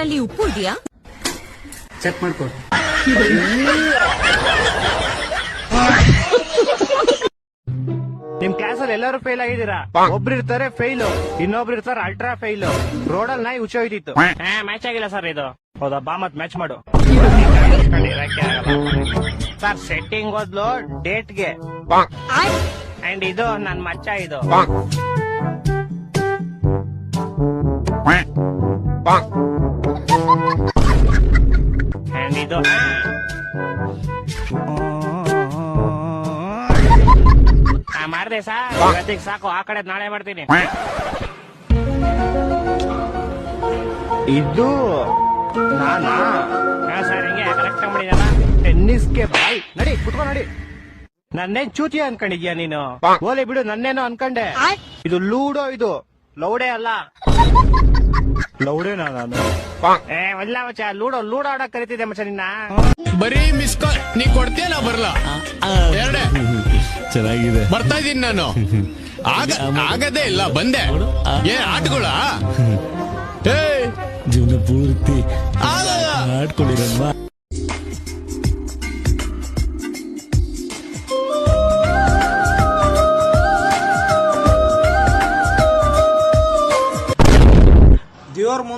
ನಲ್ಲಿ ಉಪ್ಪು ಇದೆಯಾ? ಚೆಕ್ ಮಾಡ್ಕೊ. ನಿಮ್ ಕ್ಲಾಸ್ ಅಲ್ಲಿ ಎಲ್ಲರೂ ಫೇಲ್ ಆಗಿದ್ದೀರಾ? ಒಬ್ರು ಇರ್ತಾರೆ ಫೇಲ್ ಇನ್ನೊಬ್ರು ಇರ್ತಾರೆ ಅಲ್ಟ್ರಾ ಫೈಲ್ ರೋಡಲ್ಲಿ ನಾಯಿ ಹುಚ್ಚ ಹೋಯ್ತಿತ್ತು. ಮ್ಯಾಚ್ ಆಗಿಲ್ಲ ಸರ್ ಇದು. ಹೌದಾ ಬಾ ಮತ್ ಮ್ಯಾಚ್ ಮಾಡು ಸರ್ ಸೆಟ್ಟಿಂಗ್ ಓದ್ಲು ಡೇಟ್ಗೆ ಅಂಡ್ ಇದು ನನ್ ಮಚ್ಚ ಇದು. ಅಂಡ್ ಇದು. ಆ, ಸಾರ್ ಇವತ್ತಿಗೆ ಸಾಕು. ಆ ಕಡೆ ನಾಳೆ ಮಾಡ್ತೀನಿ. ಇದು ನಾನಾ? ಹಾ ಸರ್ ಹಿಂಗೆ ಕರೆಕ್ಟ್ ಮಾಡಿದಲ್ಲ. ಟೆನ್ನಿಸ್ಗೆ ಬಾಯ್. ನಡಿ ಕುತ್ಕೊ ನಡಿ. ನನ್ನೇನ್ ಚೂತಿ ಅನ್ಕೊಂಡಿದ್ಯಾ ನೀನು? ಓಲಿ ಬಿಡು ನನ್ನೇನೋ ಅನ್ಕೊಂಡೆ. ಇದು ಲೂಡೋ ಇದು. ಲೌಡೆ ಅಲ್ಲ. ಲೌಡೇನಾ ನಾನು? ಏ ಇಲ್ಲ ಮಚ್ಚ ಲೂಡೋ ಲೂಡೋ ಆಡಕ್ ಕರಿತಿದ್ದೆ ಮಚ್ಚ ನಿನ್ನ. ಬರೀ ಮಿಸ್ ಕಾಲ್ ನೀ ಕೊಡ್ತೀಯ ನಾ ಬರಲ್ಲ ಎರಡೇ. ಚೆನ್ನಾಗಿದೆ. ಬರ್ತಾ ಇದೀನಿ ನಾನು. ಆಗ ಆಗದೇ ಇಲ್ಲ ಬಂದೆ. ಏ ಆಟಗಳ? ಏ ಜೀವನ ಪೂರ್ತಿ ಆಗಲ್ಲ. ಆಡ್ಕೊಂಡಿರಲ್ವಾ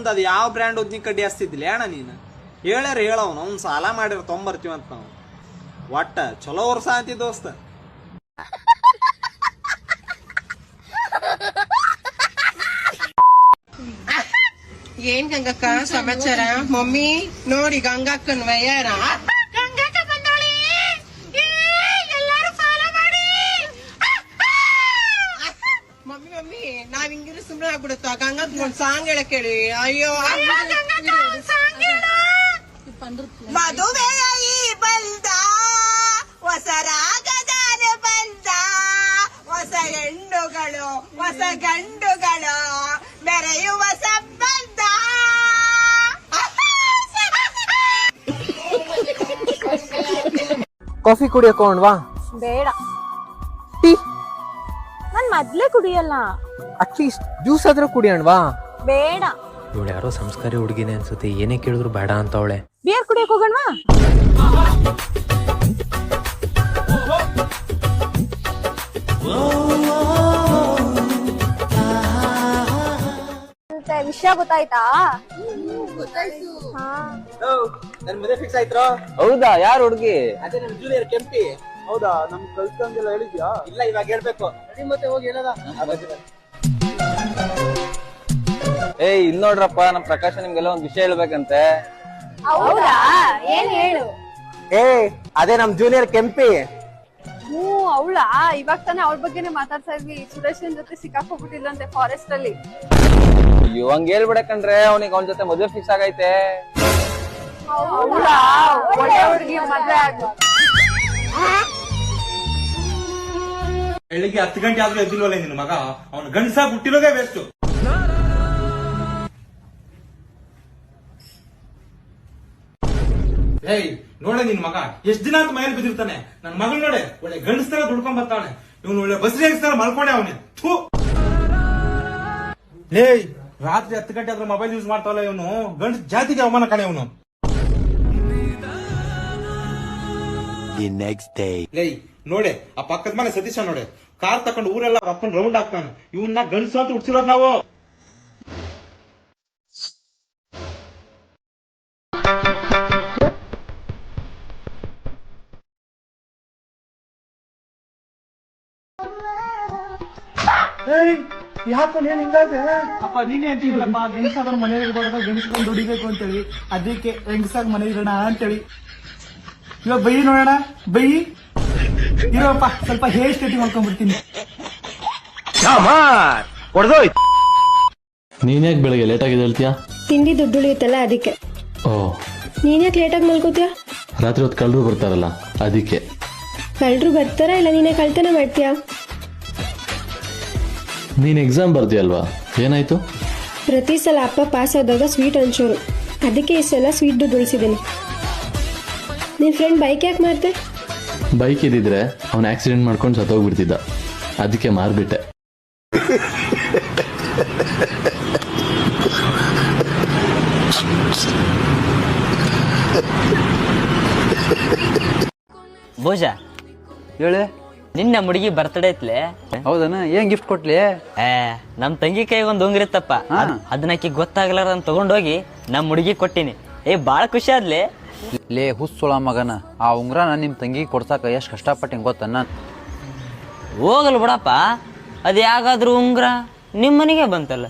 ಮುಂದೆ ಅದು ಯಾವ ಬ್ರ್ಯಾಂಡ್ ಉದ್ನಿ ಕಡ್ಡಿ ಹಸ್ತಿದ್ಲಿ ಅಣ್ಣ ನೀನು. ಹೇಳ್ಯಾರ ಹೇಳವನು ಅವ್ನು. ಸಾಲ ಮಾಡಿರ ಅಂತ ನಾವು ಒಟ್ಟ ಚಲೋ ವರ್ಷ ಅಂತಿ ದೋಸ್ತ. ಏನ್ ಗಂಗಕ್ಕ ಸಮಾಚಾರ? ಮಮ್ಮಿ, ನೋಡಿ ಗಂಗಕ್ಕನ್ ವಯ್ಯಾರ ಮಮ್ಮಿ ಮಮ್ಮಿ ನಾವ್ ಹಿಂಗಿರು ಸುಮ್ನೆ ಆಗ್ಬಿಡುತ್ತ ಗಂಗಕ್ ಹೇಳಿ ಅಯ್ಯೋ ಮದುವೆಯ ಈ ಬಂದ ಹೊಸ ರಾಗದಾನ ಬಂದ ಹೊಸ ಹೆಣ್ಣುಗಳು ಹೊಸ ಗಂಡುಗಳು ಮೆರೆಯುವ ಸಂಬಂಧ. ಕಾಫಿ ಕುಡಿಯಕ್ಕೆ ಹೋಗೋಣವಾ ಬೇಡ. ನಾನ್ ಮೊದ್ಲೇ ಕುಡಿಯಲ್ಲ. ಅಟ್ಲೀಸ್ಟ್ ಜ್ಯೂಸ್ ಆದ್ರೂ ಕುಡಿಯೋಣವಾ ಬೇಡ. ಇವಳು ಯಾರೋ ಸಂಸ್ಕಾರಿ ಹುಡುಗಿನೇ ಅನ್ಸುತ್ತೆ. ಏನೇ ಕೇಳಿದ್ರು ಬೇಡ ಅಂತ ಅವಳೆ. ಬಿಯರ್ ಕುಡಿಯಕ್ ಹೋಗೋಣವಾ? ವಿಷಯ ಗೊತ್ತಾಯ್ತಾ? ನನ್ ಮದುವೆ ಫಿಕ್ಸ್ ಆಯ್ತ್ರೋ? ಹೌದಾ? ಯಾರು ಹುಡುಗಿ? ಅದೇ ನಮ್ ಜೂನಿಯರ್ ಕೆಂಪಿ. ಹೌದಾ? ನಮ್ ಕಲ್ತಂಗೆಲ್ಲ ಹೇಳಿದ್ಯಾ? ಇಲ್ಲ ಇವಾಗ ಹೇಳ್ಬೇಕು. ಮತ್ತೆ ಹೋಗಿ ಹೇಳದ? ಏಯ್ ಇಲ್ ನೋಡ್ರಪ್ಪ ನಮ್ ಪ್ರಕಾಶ ನಿಮ್ಗೆಲ್ಲ ಒಂದ್ ವಿಷಯ ಹೇಳ್ಬೇಕಂತೆ. ಹೌದಾ? ಏನ್ ಹೇಳು? ಏ ಅದೇ ನಮ್ ಜೂನಿಯರ್ ಕೆಂಪಿ. ಹ್ಞೂ ಅವಳಾ? ಇವಾಗ ತಾನೇ ಅವಳ ಬಗ್ಗೆನೇ ಮಾತಾಡ್ತಾ ಇದ್ವಿ. ಸುರೇಶನ್ ಜೊತೆ ಸಿಕ್ಕಾಕೋಗ್ಬಿಟ್ಟಿಲ್ಲಂತೆ ಫಾರೆಸ್ಟ್ ಅಲ್ಲಿ. ಅಯ್ಯೋ ಹಂಗ್ ಹೇಳ್ಬಿಡಕಂಡ್ರೆ ಅವ್ನಿಗೆ ಅವನ ಜೊತೆ ಮದುವೆ ಫಿಕ್ಸ್ ಆಗೈತೆ. ಹೌದಾ? ಒಳ್ಳೆ ಹುಡುಗಿ ಮದ್ವೆ ಆಗು ಬೆಳಿಗ್ಗೆ ಹತ್ತು ಗಂಟೆ ಆದ್ರೂ ಎದ್ದಿಲ್ವಲ್ಲ ನಿನ್ನ ಮಗ? ಅವನು ಗಂಡಸ ಹುಟ್ಟಿರೋದೇ ವೇಸ್ಟ್ ಏಯ್ ನೋಡೆ ನಿನ್ ಮಗ. ಎಷ್ಟ್ ದಿನ ಅಂತ ಮನೇಲಿ ಬಿದ್ದಿರ್ತಾನೆ? ನನ್ ಮಗಳು ನೋಡೆ ಒಳ್ಳೆ ಗಂಡಸ್ತರ ದುಡ್ಕೊಂಡ್ ಬರ್ತಾನೆ ಇವನು ಒಳ್ಳೆ ಬಸ್ರಿ ಹೆಂಗಸ್ತರ ಮಲ್ಕೊಂಡೆ ಅವನೇ. ಥೂ. ಏಯ್ ರಾತ್ರಿ ಹತ್ತು ಗಂಟೆ ಆದ್ರೆ ಮೊಬೈಲ್ ಯೂಸ್ ಮಾಡ್ತಾವಲ್ಲ ಇವನು. ಗಂಡ ಜಾತಿಗೆ ಅವಮಾನ ಕಣೆ ಇವನು ಲೇ ನೋಡೆ ಆ ಪಕ್ಕದ ಮನೆ ಸತೀಶ ನೋಡೆ. ಕಾರ್ ತಕೊಂಡು ಊರೆಲ್ಲ ಅಪ್ಪನ್ ರೌಂಡ್ ಹಾಕ್ತಾನೆ. ಇವನ್ನ ಗಂಡಸು ಅಂತ ಹುಡ್ಸಿರೋದ್ ನಾವು. ಯಾಕೆ ನೀನ್ ಹಿಂಗಾದ್ರೆ? ಅಪ್ಪ ನೀನ್ ಅಂತಿದ್ರಪ್ಪ ಗಂಡಸಾದ್ರ ಮನೆ ಇರ್ಬಾರ್ದ ಗಂಡಸ್ಕೊಂಡು ದುಡಿಬೇಕು ಅಂತೇಳಿ. ಅದಕ್ಕೆ ಹೆಂಗಸಾಗ ಮನೆ ಇರೋಣ ಅಂತೇಳಿ. ಇವಾಗ ಬೈ ನೋಡೋಣ? ಬೈ ಇರೋಪ್ಪ ಸ್ವಲ್ಪ ಹೇರ್ ಸ್ಟ್ರೇಟಿಂಗ್ ಮಾಡ್ಕೊಂಡ್ಬಿಡ್ತೀನಿ. ನೀನ್ ಯಾಕೆ ಬೆಳಗ್ಗೆ ಲೇಟ್ ಆಗಿ ಹೇಳ್ತೀಯಾ? ತಿಂಡಿ ದುಡ್ಡು ಉಳಿಯುತ್ತಲ್ಲ ಅದಕ್ಕೆ. ಓ. ನೀನ್ಯಾಕ್ ಲೇಟಾಗಿ ಮಲ್ಕೋತೀಯ? ರಾತ್ರಿ ಹೊತ್ತು ಕಳ್ಳರು ಬರ್ತಾರಲ್ಲ ಅದಕ್ಕೆ. ಕಳ್ಳರು ಬರ್ತಾರಾ ಇಲ್ಲ ನೀನೇ ಕಳ್ತನ ಮಾಡ್ತೀಯಾ? ನೀನ್ ಎಕ್ಸಾಮ್ ಬರ್ತೀಯಲ್ವಾ ಏನಾಯ್ತು? ಪ್ರತಿ ಸಲ ಅಪ್ಪ ಪಾಸ್ ಆದಾಗ ಸ್ವೀಟ್ ಹಂಚೋರು ಅದಕ್ಕೆ ಈ ಸಲ ಸ್ವೀಟ್ ದುಡ್ಡು ನಿನ್ನ ನಿನ್ ಫ್ರೆಂಡ್ ಬೈಕ್ ಯಾಕೆ ಮಾಡ್ದೆ ಬೈಕ್ ಇದ್ದಿದ್ರೆ ಅವನು ಆಕ್ಸಿಡೆಂಟ್ ಮಾಡ್ಕೊಂಡು ಸತ್ತೋಗ್ಬಿಡ್ತಿದ್ದ. ಅದಕ್ಕೆ ಮಾರ್ಬಿಟ್ಟೆ. ಭೋಜ ಹೇಳಿ. ನಿನ್ನೆ ಹುಡುಗಿ ಬರ್ತಡೇ ಐತ್ಲೆ? ಹೌದನ? ಏನ್ ಗಿಫ್ಟ್ ಕೊಟ್ಲಿ? ಏ ನಮ್ ತಂಗಿ ಕೈಗೆ ಒಂದ್ ಉಂಗ್ರಿತ್ತಪ್ಪ ಇತ್ತಪ್ಪ ಅದ್- ಅದನ್ನ ಆಕಿ ಗೊತ್ತಾಗ್ಲಾರ್ದಂತ ತಗೊಂಡೋಗಿ ನಮ್ ಹುಡುಗಿ ಕೊಟ್ಟಿನಿ. ಏ ಬಾಳ ಖುಷಿ ಆದ್ಲೆ? ಲೇ ಹುಸ್ಸುಳ ಮಗನ. ಆ ಉಂಗ್ರ ನಾನು ನಿಮ್ ತಂಗಿ ಕೊಡ್ಸಾಕ ಎಷ್ಟ್ ಕಷ್ಟಪಟ್ಟಿಂಗ್ ಗೊತ್ತನ್ನ ಹೋಗಲ್ ಬಿಡಪ್ಪ. ಅದ್ ಯಾಗಾದ್ರೂ ಉಂಗ್ರ ನಿಮ್ಮನಿಗೆ ಬಂತಲ್ಲ.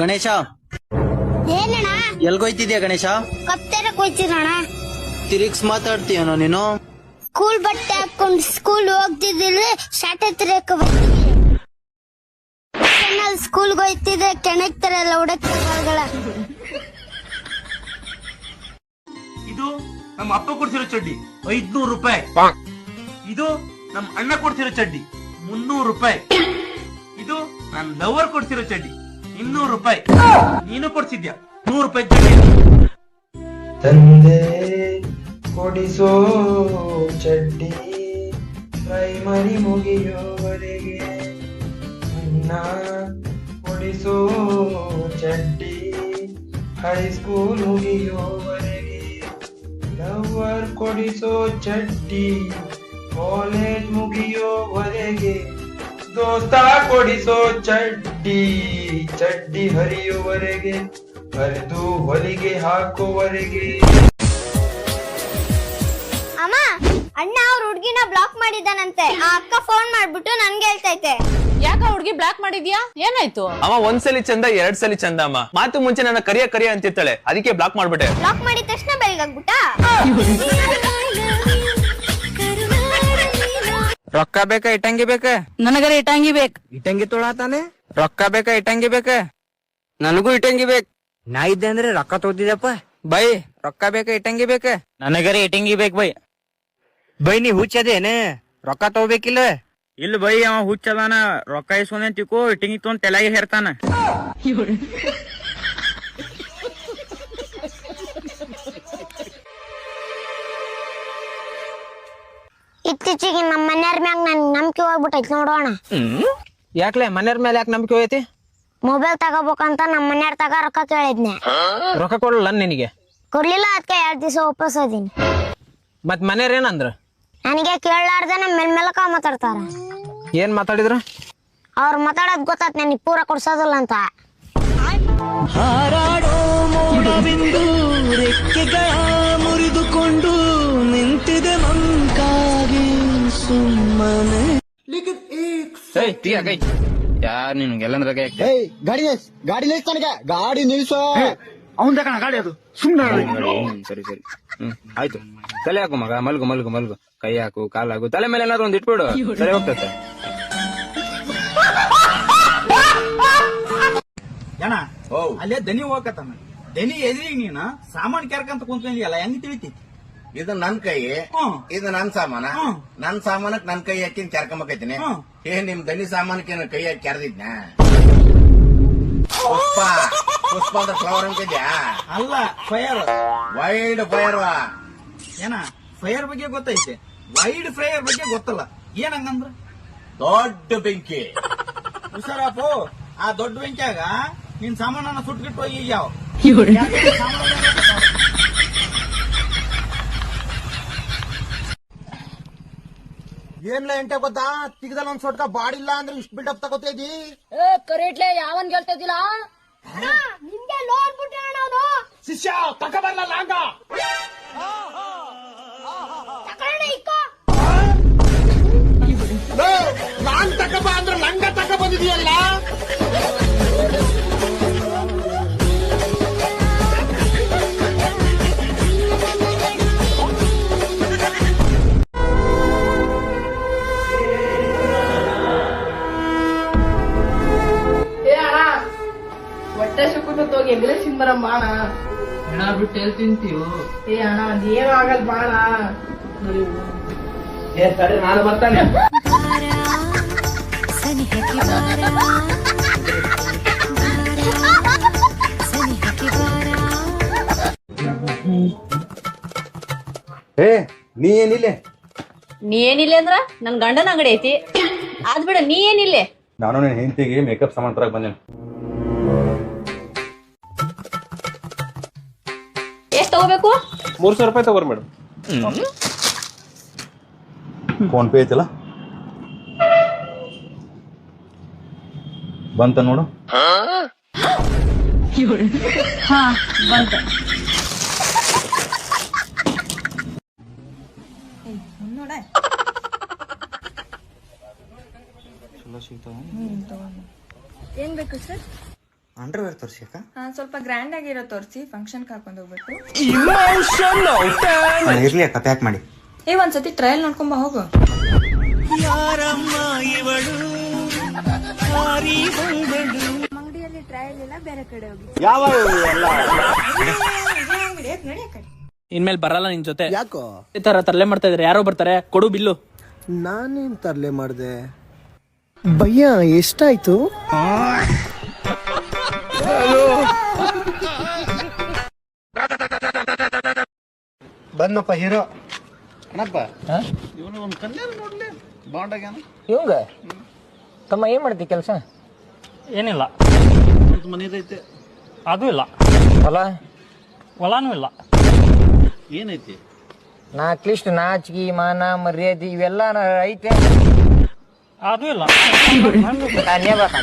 ಗಣೇಶ. ಏನಣ್ಣ? ಎಲ್ಗೋಯ್ತಿದ್ಯಾ ಗಣೇಶ? ಕಪ್ತರ ಕೊಯ್ತಿರೋಣ. ತಿರುಗ್ಸ್ ಮಾತಾಡ್ತೀಯನೋ ನೀನು? ಸ್ಕೂಲ್ ಬಟ್ಟೆ ಹಾಕೊಂಡು ಸ್ಕೂಲ್ ಹೋಗ್ತಿದ್ದಿಲ್ಲ ಶಾಟತ್ರಕ್ಕೆ ಹತ್ತಿರಕ್ಕೆ ಸ್ಕೂಲ್ಗೆ ಹೋಯ್ತಿದ್ರೆ ಕೆಣಕ್ತಾರಲ್ಲ ಹುಡುಕ್ತಾರಗಳ ಇದು ನಮ್ಮ ಅಪ್ಪ ಕೊಡ್ತಿರೋ ಚಡ್ಡಿ ಐದ್ನೂರು ರೂಪಾಯಿ. ಇದು ನಮ್ಮ ಅಣ್ಣ ಕೊಡ್ತಿರೋ ಚಡ್ಡಿ ಮುನ್ನೂರು ರೂಪಾಯಿ. ಇದು ನನ್ನ ಲವರ್ ಕೊಡ್ತಿರೋ ಚಡ್ಡಿ. ಇನ್ನೂರು ರೂಪಾಯಿ. ನೀನು ಕೊಡ್ಸಿದ್ಯಾ? ನೂರು ರೂಪಾಯಿ ತಂದೆ ಕೊಡಿಸೋ ಚಡ್ಡಿ ಪ್ರೈಮರಿ ಮುಗಿಯೋವರೆಗೆ ಅಣ್ಣ ಕೊಡಿಸೋ ಚಡ್ಡಿ ಹೈಸ್ಕೂಲ್ ಮುಗಿಯೋವರೆಗೆ ಲವರ್ ಕೊಡಿಸೋ ಚಡ್ಡಿ ಕಾಲೇಜ್ ಮುಗಿಯೋವರೆಗೆ ದೋಸ್ತ ಕೊಡಿಸೋ ಚಡ್ಡಿ. ಚಡ್ಡಿ ಹರಿಯುವರೆಗೆ ಹರಿದು ಹೊಲಿಗೆ ಹಾಕುವರೆಗೆ ಅಮ್ಮ ಅಣ್ಣ ಅವ್ರ ಹುಡ್ಗಿನ ಬ್ಲಾಕ್ ಮಾಡಿದ್ದಾನಂತೆ. ಆ ಅಕ್ಕ ಫೋನ್ ಮಾಡ್ಬಿಟ್ಟು ನನ್ಗೆ ಹೇಳ್ತೈತೆ ಯಾಕ ಹುಡುಗಿ ಬ್ಲಾಕ್ ಮಾಡಿದ್ಯಾ? ಏನಾಯ್ತು? ಅವ ಒಂದ್ಸಲಿ ಚಂದ ಎರಡ್ ಸಲಿ ಚಂದ ಅಮ್ಮ. ಮಾತು ಮುಂಚೆ ನನ್ನ ಕರಿಯ ಕರಿಯ ಅಂತಿರ್ತಾಳೆ. ಅದಕ್ಕೆ ಬ್ಲಾಕ್ ಮಾಡ್ಬಿಟ್ಟೆ. ಬ್ಲಾಕ್ ಮಾಡಿದ ತಕ್ಷಣ ಬೆಳಗಾಗ್ಬಿಟ್ಟ? ರೊಕ್ಕ ಬೇಕಾ ಇಟ್ಟಂಗಿ ಬೇಕಾ? ನನಗರ ಇಟ್ಟಂಗಿ ಬೇಕು. ಇಟ್ಟಂಗಿ ತೊಳತಾನೆ ರೊಕ್ಕ ಬೇಕಾ ಇಟ್ಟಂಗಿ ಬೇಕ? ನನಗೂ ಇಟ್ಟಂಗಿ ಬೇಕ್. ನಾ ಇದ್ದೆ ಅಂದ್ರೆ ರೊಕ್ಕ ತೋದಿದಪ್ಪ ಬೈ ರೊಕ್ಕ ಬೇಕಾ ಇಟ್ಟಂಗಿ ಬೇಕ? ನನಗರೇ ಇಟ್ಟಂಗಿ ಬೇಕ ಬೈ. ಬೈ ನೀ ಹುಚ್ಚದೇನೆ. ರೊಕ್ಕ ತಗೋಬೇಕಿಲ್ಲ ಇಲ್ಲ ಬೈ ಅವ ಹುಚ್ಚದಾನ. ರೊಕ್ಕ ಇಸ್ಕೊಂಡೇನ್ ತಿಕೋ ಇಟ್ಟಂಗಿ ತೊಗೊಂಡ್ ತಲೆಗೆ ಹೇರ್ತಾನ. ಇತ್ತೀಚೆಗೆ ನಮ್ಮ ಮನೆಯವ್ರ ಮ್ಯಾಗ ನನ್ ನಂಬಿಕೆ ಹೋಗ್ಬಿಟ್ಟೈತಿ ನೋಡೋಣ. ಯಾಕ್ಲೆ? ಮನೆಯವ್ರ ಮೇಲೆ ಯಾಕೆ ನಂಬಿಕೆ ಹೋಯ್ತಿ ಮೊಬೈಲ್ ತಗೋಬೇಕಂತ ನಮ್ಮ ಮನೆಯವ್ರ ತಗ ರೊಕ್ಕ ಕೇಳಿದ್ನೆ. ರೊಕ್ಕ ಕೊಡಲ್ಲ ನಿನಗೆ? ಕೊಡ್ಲಿಲ್ಲ ಅದಕ್ಕೆ ಎರಡ್ ದಿವಸ ವಾಪಸ್ ಅದೀನಿ ಮತ್ ಮನೆಯವ್ರ ಏನಂದ್ರು? ನನಗೆ ಕೇಳಲಾರ್ದೆ ನಮ್ಮ ಮೇಲೆ ಮೇಲಕ ಮಾತಾಡ್ತಾರ. ಏನ್ ಮಾತಾಡಿದ್ರು? ಅವ್ರು ಮಾತಾಡೋದು ಗೊತ್ತಾತ್ ನನಗೆ ಪೂರ ಕೊಡ್ಸೋದಿಲ್ಲ ಅಂತ. ಮುರಿದುಕೊಂಡು ನಿಂತಿದೆ ಮಂಕಾಗಿ ಸುಮ್ಮನೆ. ಯಾರ್ ನಿನ್ಗೆಲ್ಲಂದ್ರ ಗಾಡಿ ನಿಲ್ಸ್ ಗಾಡಿ ನಿಲ್ಸ್ ನನಗೆ. ಗಾಡಿ ನಿಲ್ಸೋ. ಅವನ್ ಗಾಡಿ ಅದು? ಸುಮ್ಮನೆ ಸರಿ ಸರಿ ಹ್ಮ್. ಆಯ್ತು. ತಲೆ ಹಾಕು ಮಗ ಮಲ್ಗು ಮಲ್ಗು ಮಲ್ಗು. ಕೈ ಹಾಕು ಕಾಲ್ ಹಾಕು. ತಲೆ ಮೇಲೆ ಏನಾದ್ರು ಒಂದ್ ಇಟ್ಬಿಡು. ಸರಿ ಹೋಗ್ತೈತೆ. ಜನ ಅಲ್ಲೇ ದನಿ ಹೋಗಕತ್ತಾನ. ದನಿ ಎದ್ರಿ ನೀನ? ಸಾಮಾನ್ ಕೆರ್ಕಂತ ಕುಂತ್ಕೊಂಡಿಯಲ್ಲ ಹೆಂಗ್ ತಿಳಿತೈತಿ ಇದು ನನ್ ಕೈ. ಹ್ಮ್. ಇದು ನನ್ ಸಾಮಾನ. ಹ್ಮ್. ನನ್ ಸಾಮಾನಕ್ ನನ್ ಕೈ ಹಾಕಿನ್ ಕೆರ್ಕೊಂಬಕೈತಿನಿ. ಹ್ಮ್. ಏ ನಿಮ್ ದನಿ ಸಾಮಾನಕ್ಕೆ ಕೈಯಕ್ಕೆ ಕೈ ಹಾಕಿ ಕೆರೆದಿದ್ನ? ಪುಷ್ಪ. ಪುಷ್ಪ ಅಂದ್ರೆ ಫ್ಲವರ್ ಅಂತಿದ್ಯಾ ಅಲ್ಲ ಫೈರ್ ವೈಡ್ ಫೈರ್ ಏನ ಫೈರ್ ಬಗ್ಗೆ ಗೊತ್ತೈತೆ. ವೈಡ್ ಫ್ರೈಯರ್ ಬಗ್ಗೆ ಗೊತ್ತಲ್ಲ. ಏನ್ ಹಂಗಂದ್ರ? ದೊಡ್ಡ ಬೆಂಕಿ. ಹುಷಾರಪ್ಪು ಆ ದೊಡ್ಡ ಬೆಂಕಿಯಾಗ ನಿನ್ ಸಾಮಾನನ್ನ ಸುಟ್ಕಿಟ್ಟು ಹೋಗಿ ಯಾವ? ಏನ್ಲ ಎಂಟೆ ಗೊತ್ತಾ? ತಿಗದಲ್ಲ ಒಂದ್ ಸೊಟ್ಕ ಬಾಡಿಲ್ಲ ಅಂದ್ರೆ ಇಷ್ಟು ಬಿಲ್ಡಪ್ ಏ ಕರೆಕ್ಟ್ಲೆ ಯಾವನ್ ಗೆಲ್ತಿದ್ದಿಲ್ಲ ಯಾವನ್ ಲೋನ್ ಬಿಟ್ಟಣ ಅವನು ಶಿಷ್ಯ ತಗೋಬಲ್ಲ ಲಾಂಗ ತಕೊಳ್ಳೋಣ ಇಕ್ಕ. ಲಾಂಗ್ ತಗೋಬ ಅಂದ್ರೆ ಲಂಗ ತಕ ಬಂದಿದೀಯಲ್ಲ? ಸಿಂಬರಂ ಬಾಣ ಹೆಣ ಬಿಟ್ಟು ಎಲ್ಲಿ ತಿಂತೀವು ಏ ಅಣ್ಣ ಅದೇನು ಆಗಲ್ ಬಾಣ ಏ ಸರಿ ನಾನು ಬರ್ತಾನೆ. ಏ ನೀ ಏನಿಲ್ಲ? ನೀ ಏನಿಲ್ಲ ಅಂದ್ರ? ನನ್ ಗಂಡನ ಅಂಗಡಿ ಐತಿ. ಆದ್ಬಿಡ ನೀ ಏನಿಲ್ಲ? ನಾನು ಹೆಂಡತಿಗೆ ಮೇಕಪ್ ಸಾಮಾನ್ ತರಕ್ ಬಂದೇನೆ. ತಗೋಬೇಕು? ಮೂರ್ ಸಾವಿರ ರೂಪಾಯಿ ತಗೋರಿ ಮೇಡಮ್. ಫೋನ್ ಪೇ ಐತಲ್ಲ? ಬಂತ ನೋಡು. ಹಾ ಬಂತ. ಏನ್ ಬೇಕು ಸರ್? ಅಂಡರ್ವೇರ್ ತೋರ್ಸಿಕ ಸ್ವಲ್ಪ ಗ್ರ್ಯಾಂಡ್ ಆಗಿರೋ ತೋರಿಸಿ ಫಂಕ್ಷನ್ ಹಾಕೊಂಡ್ ಹೋಗ್ಬೇಕು. ಇರ್ಲಿ ಅಕ್ಕ ಪ್ಯಾಕ್ ಮಾಡಿ. ಏ ಒಂದ್ಸತಿ ಟ್ರಯಲ್ ನೋಡ್ಕೊಂಬ ಹೋಗು. ಅಂಗಡಿಯಲ್ಲಿ ಟ್ರಯಲ್ ಇಲ್ಲ ಬೇರೆ ಕಡೆ ಹೋಗಿ. ಇನ್ಮೇಲೆ ಬರಲ್ಲ ನಿನ್ ಜೊತೆ. ಯಾಕೋ? ಈ ತರ ತರಲೆ ಮಾಡ್ತಾ ಇದಾರೆ. ಯಾರೋ ಬರ್ತಾರೆ ಕೊಡು ಬಿಲ್ಲು. ನಾನೇನ್ ತರ್ಲೆ ಮಾಡ್ದೆ? ಭಯ್ಯ ಎಷ್ಟಾಯ್ತು? ಬಂದಪ್ಪ ಹೀರೋ ಏನಪ್ಪ ಇವನು ಒಂದು ಕನ್ಯಾನ ನೋಡ್ಲಿ. ಬಾಂಡಾಗ್ಯಾನ ಇವಂಗ? ತಮ್ಮ ಏನ್ ಮಾಡ್ತಿ ಕೆಲಸ? ಏನಿಲ್ಲ. ಅದು ಇಲ್ಲ. ಹೊಲ? ಹೊಲನೂ ಇಲ್ಲ. ಏನೈತಿ? ನಾ ಅಟ್ಲೀಸ್ಟ್ ನಾಚ್ಗಿ ಮಾನ ಮರ್ಯಾದೆ ಇವೆಲ್ಲ ಐತೆ. ಅದು ಇಲ್ಲ. ನ್ಯಾಯ ಮಾತು.